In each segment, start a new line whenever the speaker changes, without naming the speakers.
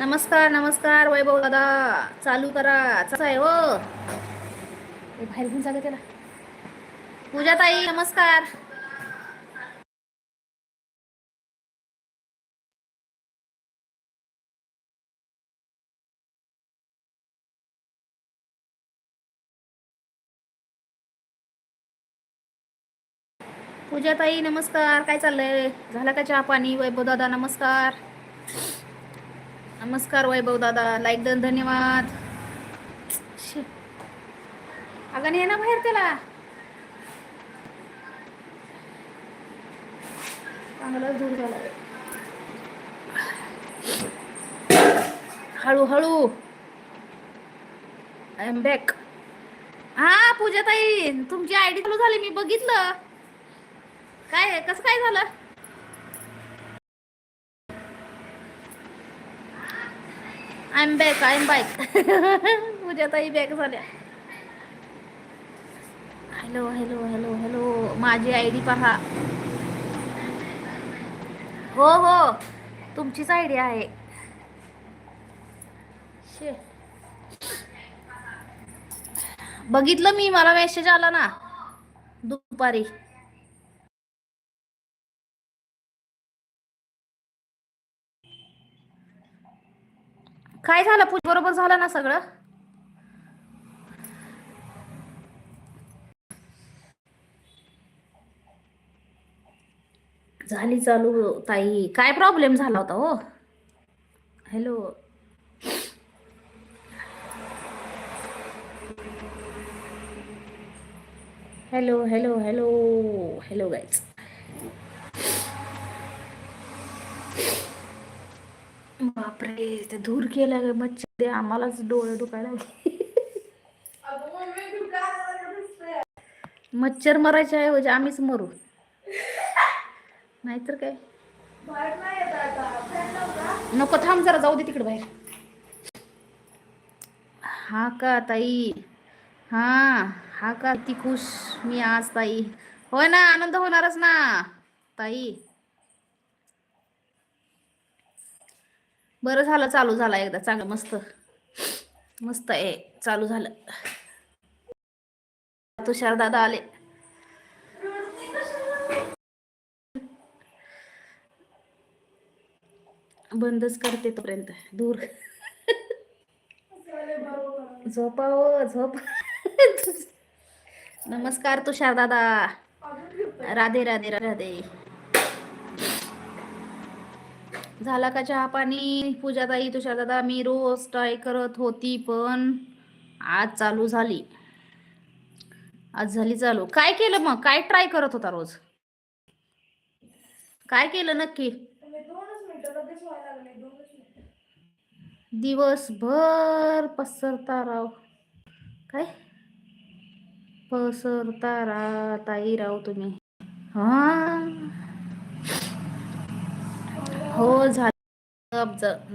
नमस्कार नमस्कार वैभव दादा. चालू करा. कसा आहे हो. बाहेर घेऊन जागा त्याला. पूजा ताई नमस्कार. पूजा ताई नमस्कार. काय चाललंय? झाला का चहा पाणी? वैभव दादा नमस्कार. नमस्कार वैभव दादा लाईक दन धन्यवाद. शी. अगं ये ना बाहेर त्याला. चांगलाच दूर झाला. हळू हळू आय एम बॅक हा पूजा ताई तुमची आयडी चालू झाली मी बघितलं. काय कसं काय झालं? I am back I am back Pooja tai back झाल्या. हॅलो हॅलो हॅलो हॅलो माझी आय डी पहा. हो हो. तुमचीच आयडी आहे. बघितलं मी मला मेसेज आला ना. दुपारी. काय झालं? पूज बरोबर झालं ना सगळं? झाली चालू हो, ताई. काय प्रॉब्लेम झाला होता हो? Hello hello hello hello hello guys बापरे ते धूर केला ग मच्छर ते आम्हालाच डोळे दुखायला मच्छर मरायचे आहे म्हणजे आम्हीच मरू. नाहीतर काय? नको थांब जरा जाऊ दे तिकडे बाहेर. हा का ताई? हा हा का ती खुश मी आज ताई. होय ना आनंद होणारच ना. ताई बरं झालं चालू झाला एकदा चांगलं मस्त. मस्त आहे चालू झालं. तुषार दादा आले. बंदच करते तोपर्यंत दूर. झोपा झोप. नमस्कार तुषार दादा. राधे राधे राधे. झाला का चहा पाणी? पूजाताई तुषार दादा मी रोज ट्राय करत होती पण आज चालू झाली. आज झाली चालू. काय केलं मग? काय ट्राय करत होता रोज? काय केलं नक्की? दिवसभर पसरता राव. काय? पसरता रा ताई राव तुम्ही. हा? हो झालं.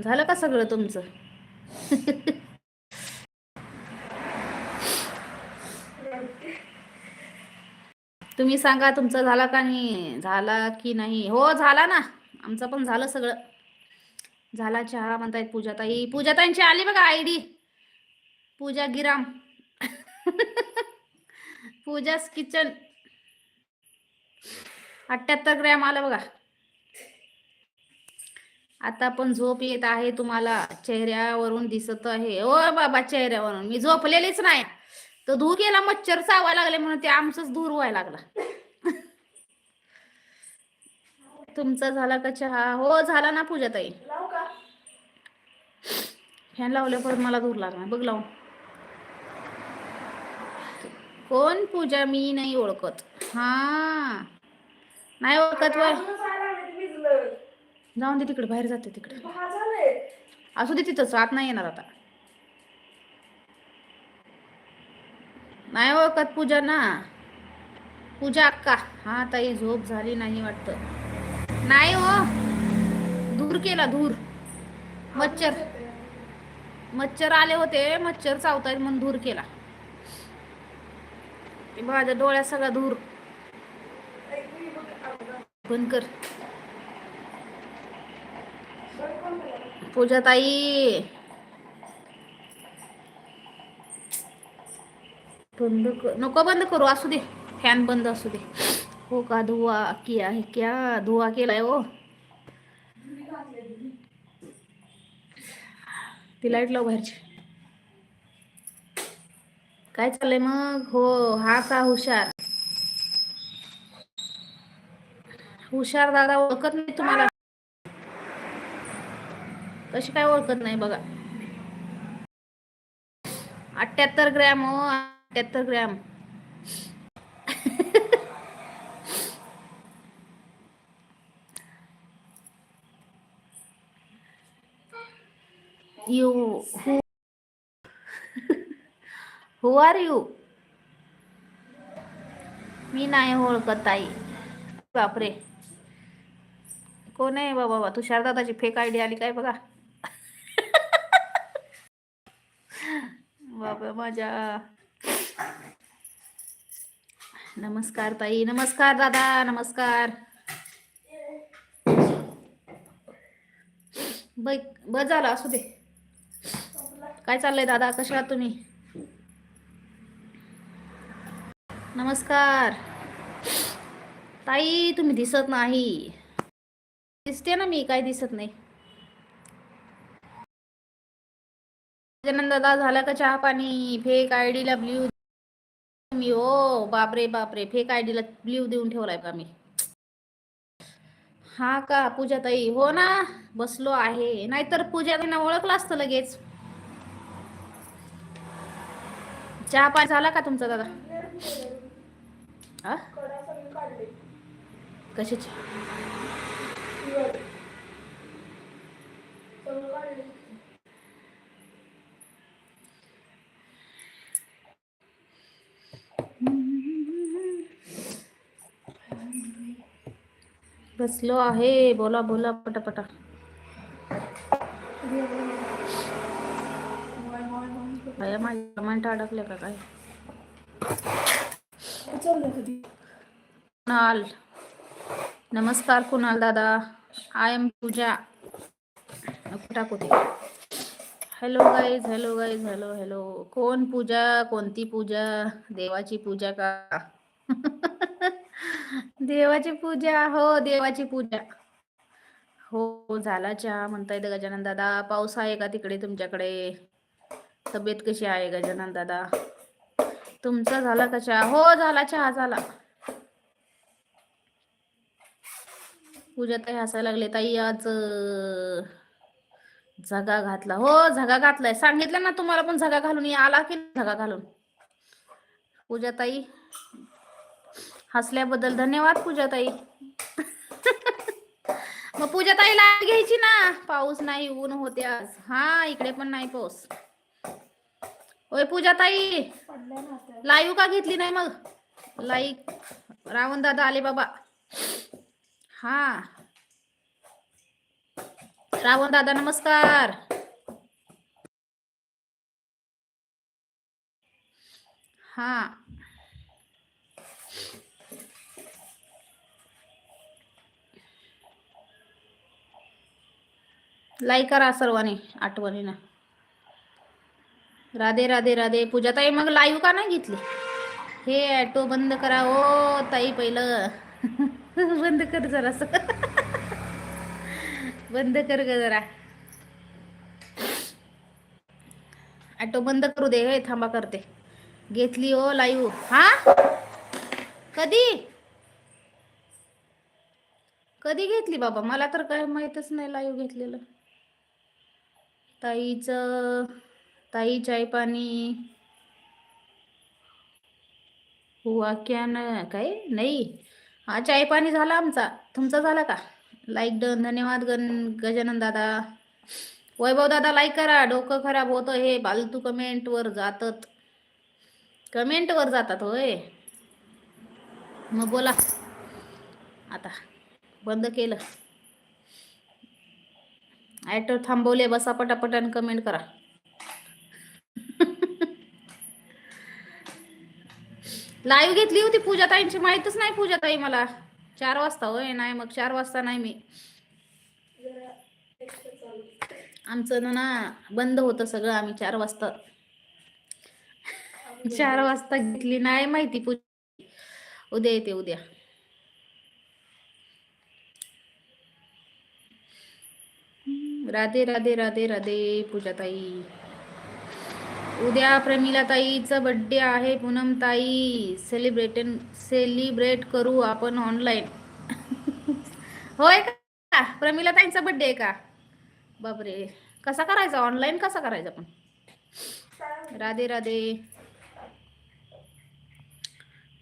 झालं का सगळं तुमचं? तुम्ही सांगा तुमचं झाला का नाही? झाला की नाही? हो झाला ना. आमचं पण झालं सगळं. झाला चहा म्हणतायत पूजाताई. पूजाताईंची आली बघा आयडी. पूजा गिराम. पूजा किचन. अठ्याहत्तर ग्रॅम आलं बघा. आता पण झोप येत आहे तुम्हाला चेहऱ्यावरून दिसत आहे. ओ बाबा चेहऱ्यावरून. मी झोपलेलीच नाही. तर धूर गेला मच्छर चावायला लागले म्हणून ते आमचंच धूर व्हायला लागला. तुमचा झाला का चहा? हो झाला ना पूजाताई फॅन लावल्या परत मला धूर लागला बघ लावून. कोण पूजा? मी नाही ओळखत. हा. नाही ओळखत वय? जाऊन दे तिकडे बाहेर जाते तिकडे. असू दे तिथंच आत नाही येणार आता. नाही ओळखत पूजा ना. पूजा अक्का. हा ताई झोप झाली नाही वाटत. नाही हो. धूर केला धूर. मच्छर. मच्छर आले होते मच्छर चावतायत म्हणून धूर केला. माझ्या डोळ्यात सगळा धूर. बंद कर. पूजा ताई बंद कर नको बंद करू असू दे. फॅन बंद असू दे. हो का धुवा किया है क्या? धुवा केलाय हो. ती लाइट लाव बाहेरची. काय चाललंय मग? हो हा का हुशार? हुशार दादा ओळखत नाही तुम्हाला? कशी काय ओळखत नाही बघा. अठ्याहत्तर ग्रॅम हो अठ्याहत्तर gram. You who who are you? मी नाही ओळखत ताई. बापरे. कोण आहे बाबा? बा तुषार दादाची फेक आयडी आली काय बघा? बाबा माझ्या नमस्कार ताई नमस्कार दादा नमस्कार. ब बस झालं असू दे. काय चाललंय दादा कशा आहात तुम्ही? नमस्कार. ताई तुम्ही दिसत नाही. दिसते ना मी काय दिसत नाही. गजानन दादा झाला का चहा पाणी? फेक आय डी ला ब्ल्यू मी ओ बापरे बापरे फेक आयडीला ब्ल्यू देऊन ठेवलाय का मी. हा का पूजा ताई हो ना बसलो आहे. नाहीतर पूजा त्यांना ओळखलं असतं लगेच. चहा पाणी झाला का तुमचा दादा? कशाची? बसलो आहे? बोला बोला पटापटा. माझ्या कमेंट अडकल्या का काय? कुणाल? नमस्कार कुणाल दादा. I am Pooja. टाकू ते. Hello guys hello guys hello hello कोण पूजा? कोणती पूजा? देवाची पूजा का? देवाची पूजा हो देवाची पूजा. हो झाला चहा म्हणताय गजानन दादा. पाऊस आहे का तिकडे तुमच्याकडे? तब्येत कशी आहे गजानन दादा? तुमचा झाला का चहा? हो झाला चहा झाला. पूजा ताई हसायला लागले ताई आज झगा घातला. हो झगा घातलाय. सांगितलं ना तुम्हाला पण झगा घालून आला की झगा घालून? पूजा ताई हसल्याबद्दल धन्यवाद पूजाताई. मग पूजाताई ताई घ्यायची ना. पाऊस नाही ऊन होते आज. हा इकडे पण नाही पाऊस. होय पूजाताई. लाईव्ह का घेतली नाही मग? लाईक रावण दादा आले बाबा. हा. रावण दादा नमस्कार. हा. लाईक करा सर्वांनी आठवणीनं. राधे राधे राधे. पूजा ताई मग लाईव्ह का नाही घेतली? हे ॲटो बंद करा ओ ताई पहिलं. बंद कर जरा बंद कर ग जरा. ॲटो बंद करू दे हे थांबा करते. घेतली हो ओ लाईव्ह हा? कधी? कधी घेतली बाबा? मला तर काय माहीतच नाही लाईव्ह घेतलेलं. ताईचं ताई चाय पाणी हुआ क्या काय? नाही. हा चाय पाणी झाला आमचा. तुमचा झाला का? लाईक डन धन्यवाद गण गजानन दादा. वैभव दादा लाईक करा. डोकं खराब होतं हे. फालतू कमेंट वर जातात. कमेंट वर जातात होय. मग बोला. आता बंद केलं. ॲटो थांबवले बसा पटापटाने कमेंट करा. लाईव्ह घेतली होती पूजाताईंची माहितच माहीतच नाही पूजा ताई मला. चार वाजता होय नाही मग चार वाजता नाही मी. आमचं ना ना बंद होतं सगळं आम्ही चार वाजता. चार वाजता घेतली नाही माहिती पूजा. उद्या येते उद्या. राधे राधे राधे राधे पूजाताई. उद्या प्रमिला ताईचा आहे पूनम ताई सेलिब्रेट सेलिब्रेट करू आपण ऑनलाईन होय का? प्रमिला ताईंचा आहे का? बापरे. कसा करायचा? ऑनलाईन कसा करायचा आपण राधे राधे.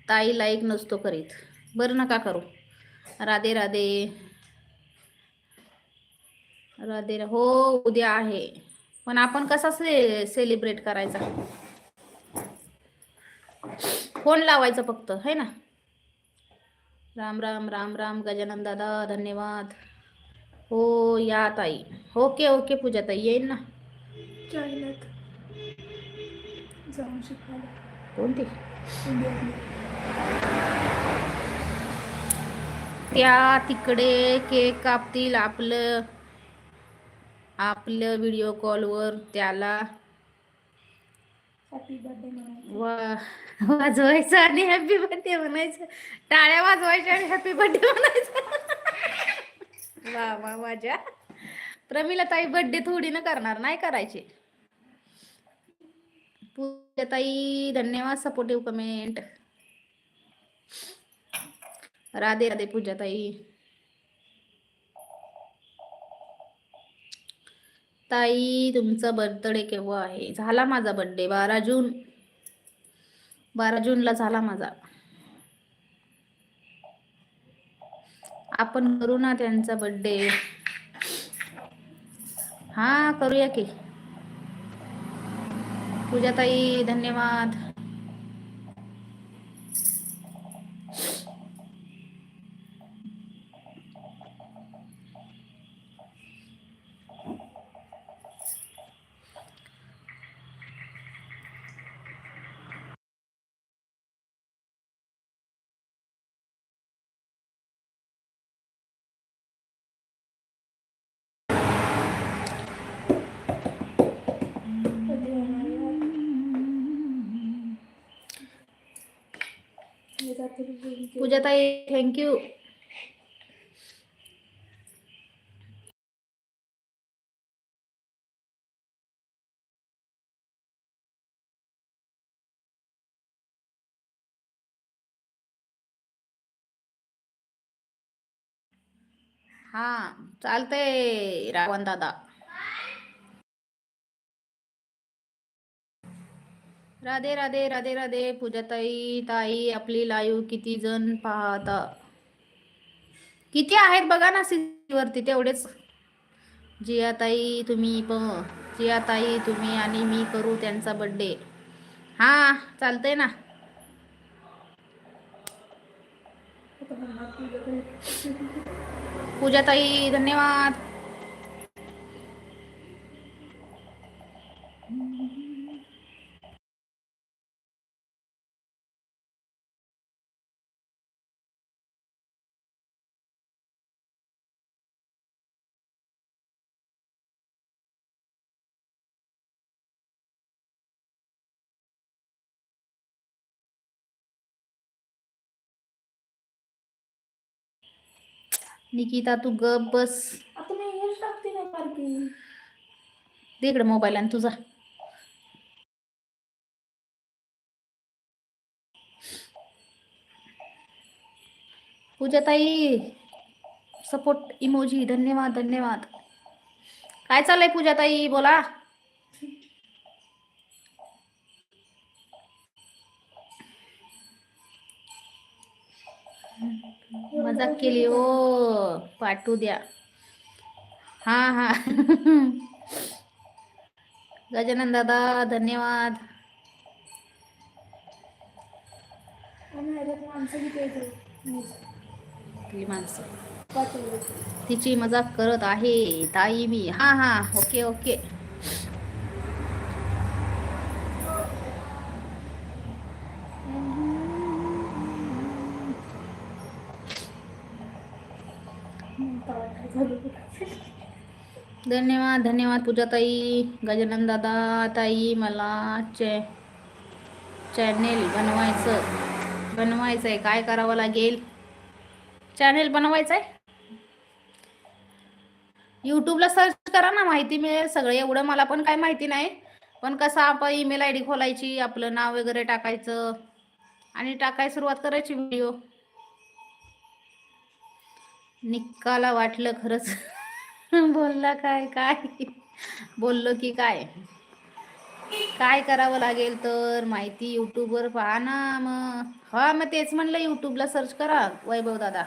ताई लाईक नसतो करीत. बरं नका करू. राधे राधे. राधे हो उद्या आहे. पण आपण कसा से सेलिब्रेट करायचा? फोन लावायचा फक्त है ना? राम राम राम राम गजानन दादा धन्यवाद. हो या ताई. ओके ओके पूजा ताई येईन ना?
जाऊन शिकायला.
कोणती? त्या तिकडे केक कापतील आपलं. आपलं व्हिडिओ कॉलवर त्याला वा वाजवायचं आणि हॅपी बर्थडे म्हणायचं. टाळ्या वाजवायच्या आणि हॅपी बर्थडे म्हणायचं. वा वा माझ्या प्रमिला ताई बर्थडे थोडी ना करणार नाही करायचे. पूजा ताई धन्यवाद सपोर्टिव्ह कमेंट राधे राधे पूजा ताई ताई तुमचा बर्थडे केव्हा आहे? झाला माझा बर्थडे बारा जून. बारा जूनला झाला माझा. आपण करू ना त्यांचा बर्थडे हा करूया की. पूजाताई धन्यवाद. पूजाताई थँक्यू हा चालतंय रावण दादा. राधे राधे राधे राधे पूजाताई ताई आपली लाईव्ह किती जण पाहता? किती आहेत बघा ना वरती तेवढेच. जिया ताई तुम्ही पण जिया ताई तुम्ही आणि मी करू त्यांचा बड्डे हा चालतंय ना. पूजाताई धन्यवाद. निकिता तू गप बस.
आता मी हेच टाकते नाही पार्किंग
दे इकडे मोबाईल आणि तुझा. पूजाताई सपोर्ट इमोजी धन्यवाद धन्यवाद. काय चाललंय पूजाताई? बोला. मजाक केली. ओ पाठवू द्या. हा हा. गजानन दादा धन्यवाद.
माणसं.
तिची मजाक करत आहे ताई मी. हा हा. ओके ओके
काय झालं
धन्यवाद धन्यवाद पूजाताई गजानन दादा ताई मला चे चॅनेल बनवायचं बनवायचं आहे काय करावं लागेल? चॅनेल बनवायचं आहे यूट्यूबला सर्च करा ना माहिती मिळेल सगळं. एवढं मला पण काय माहिती नाही. पण कसं आपण ईमेल आय डी खोलायची आपलं नाव वगैरे टाकायचं आणि टाकाय सुरुवात करायची व्हिडिओ निकाला वाटलं खरंच. बोलला काय काय? बोललो की काय? काय करावं लागेल तर माहिती युट्यूबवर पहा ना मग. हा मग तेच म्हणलं युट्यूबला सर्च करा वैभव दादा.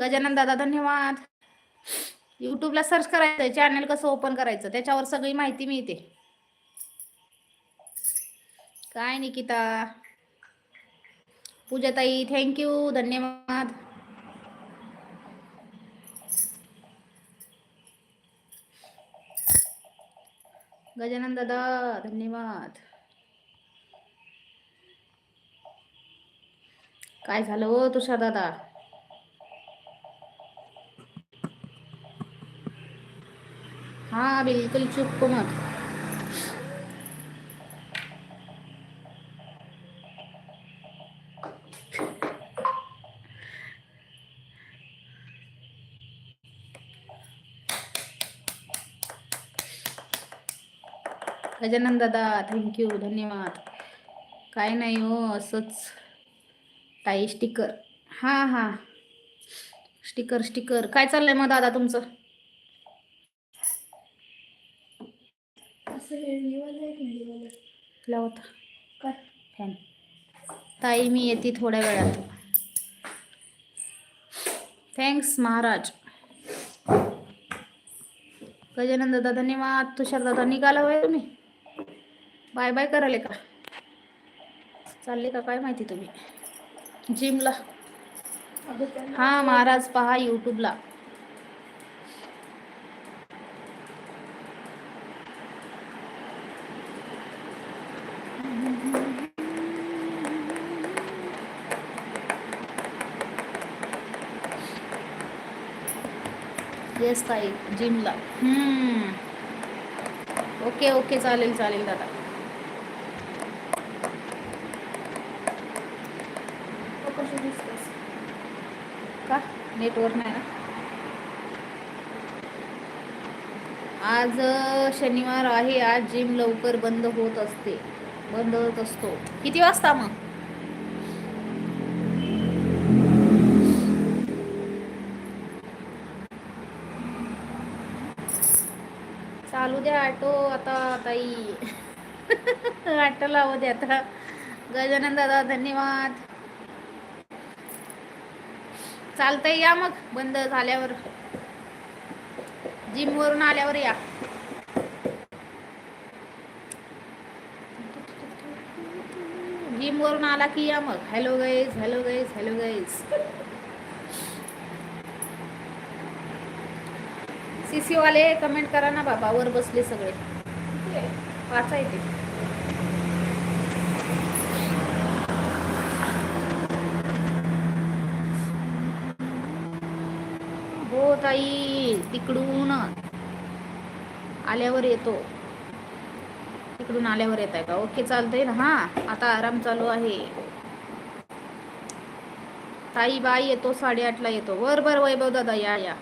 गजानन दादा धन्यवाद. युट्यूबला सर्च करायचं चॅनल कसं ओपन करायचं त्याच्यावर सगळी माहिती मिळते. काय निकिता? पूजाताई थँक्यू धन्यवाद. गजानन दादा धन्यवाद. काय झालं हो तुषार दादा? हा बिलकुल चुप मत. गजानन दादा थँक्यू धन्यवाद. काय नाही हो असंच. ताई स्टिकर हां हां. स्टिकर स्टिकर काय चाललंय मग दादा तुमचं? लावता.
काय?
फॅन ताई मी येते थोड्या वेळात. थँक्स महाराज. गजानन दादा धन्यवाद. तुषार दादा निघाला होय तुम्ही? बाय बाय कराले का? चालले का? काय माहिती तुम्ही? जिमला. हा महाराज पहा यूट्यूबला येस ताई जिमला. हम्म. ओके ओके चालेल चालेल दादा
तो कशी दिसतेस
का? नेटवर्क नाही ना? आज शनिवार आहे. आज जिम लवकर बंद होत असते. बंद होत असतो. किती वाजता मग? चालू द्या ऑटो आता ताई. ऑटो लावू द्या आता. गजानन दादा धन्यवाद. चालतंय या मग. बंद झाल्यावर. जिम वरून आल्यावर या. जिम वरून आला की या मग. Hello guys hello guys hello guys CC वाले कमेंट करा ना बाबा वर बसले सगळे. वाचायचे हो ताई तिकडून. आल्यावर येतो. तिकडून आल्यावर येत आहे का? ओके चालतंय ना. हा आता आराम चालू आहे. ताई बाई येतो साडेआठला येतो. बर बर वैभव दादा या या.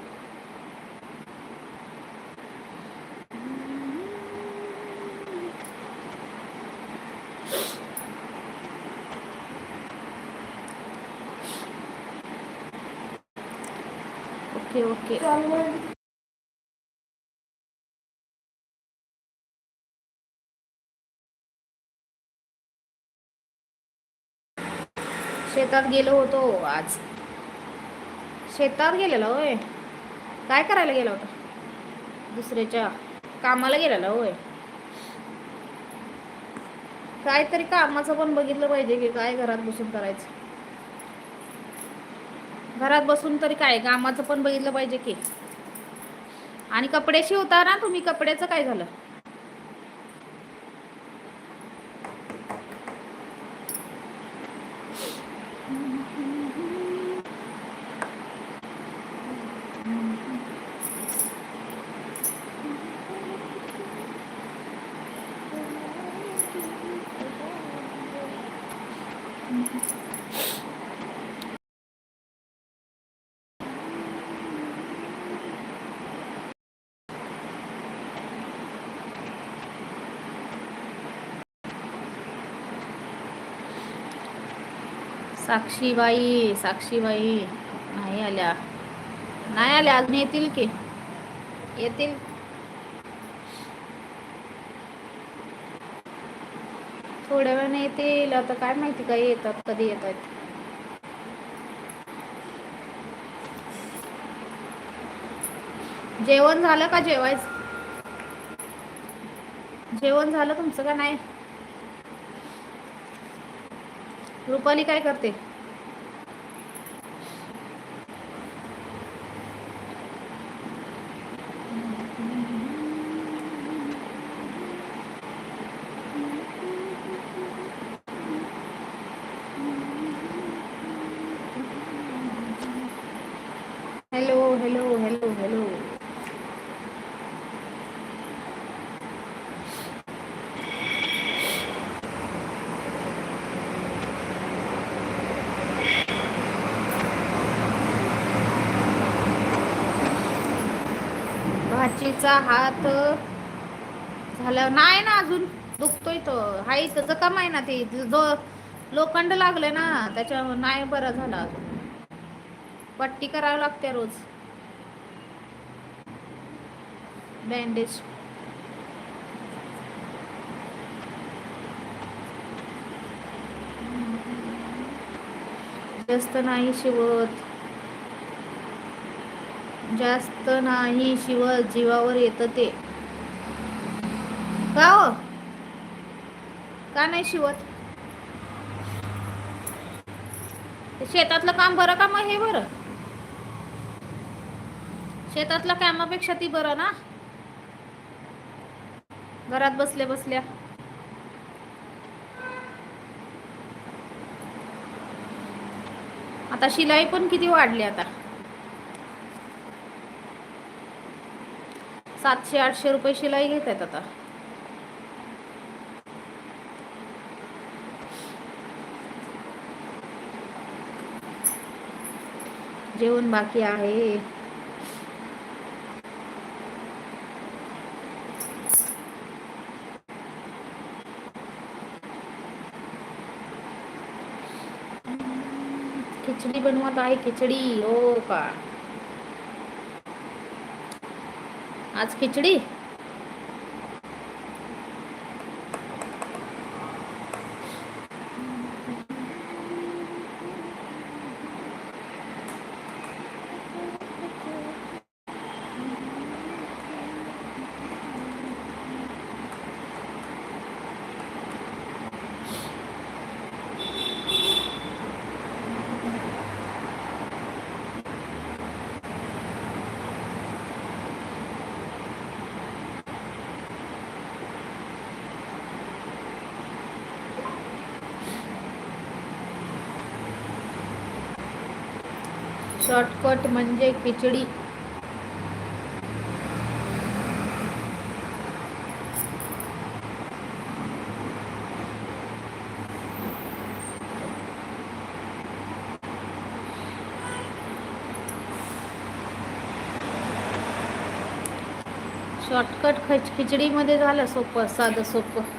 Okay okay. शेतात गेलो होतो आज. शेतात गेलेला होय. काय करायला गेला होता? दुसऱ्याच्या कामाला गेलेला होय. काहीतरी कामाचं पण बघितलं पाहिजे की काय घरात बसून करायचं. घरात बसून तरी काय कामाचं पण बघितलं पाहिजे की आणि कपडे शिवता ना तुम्ही कपड्याचं काय झालं Thank you. साक्षीबाई साक्षीबाई. नाही आल्या. नाही आल्या अजून येतील की? येतील. थोड्या वेळाने येतील. आता काय माहिती काय येतात कधी येतात. जेवण झालं का जेवायचं? जेवण झालं तुमचं का नाही? रुपाली काय करते हॅलो हॅलो हॅलो हॅलो त्याचा हात झाला नाही ना अजून? दुखतोय तो. हाय तर जखम आहे ना ते. जो लोखंड लागले ना त्याच्या नाही बरा झाला अजून. पट्टी करावी लागते रोज. बँडेज. जास्त नाही शिवत. जास्त नाही शिवत जीवावर येतं ते. का हो? का नाही शिवत? शेतातलं काम बरं का मग हे बरं? शेतातल्या कामापेक्षा ती बरं ना? घरात बसल्या बसल्या. आता शिलाई पण किती वाढली आता. सातशे आठशे रुपये शिलाई घेत आहेत आता. जेवण बाकी आहे. खिचडी बनवत आहे खिचडी. हो का? आज खिचडी शॉर्टकट म्हणजे खिचडी. शॉर्टकट खच खिचडीमध्ये झालं सोपं साधं सोपं.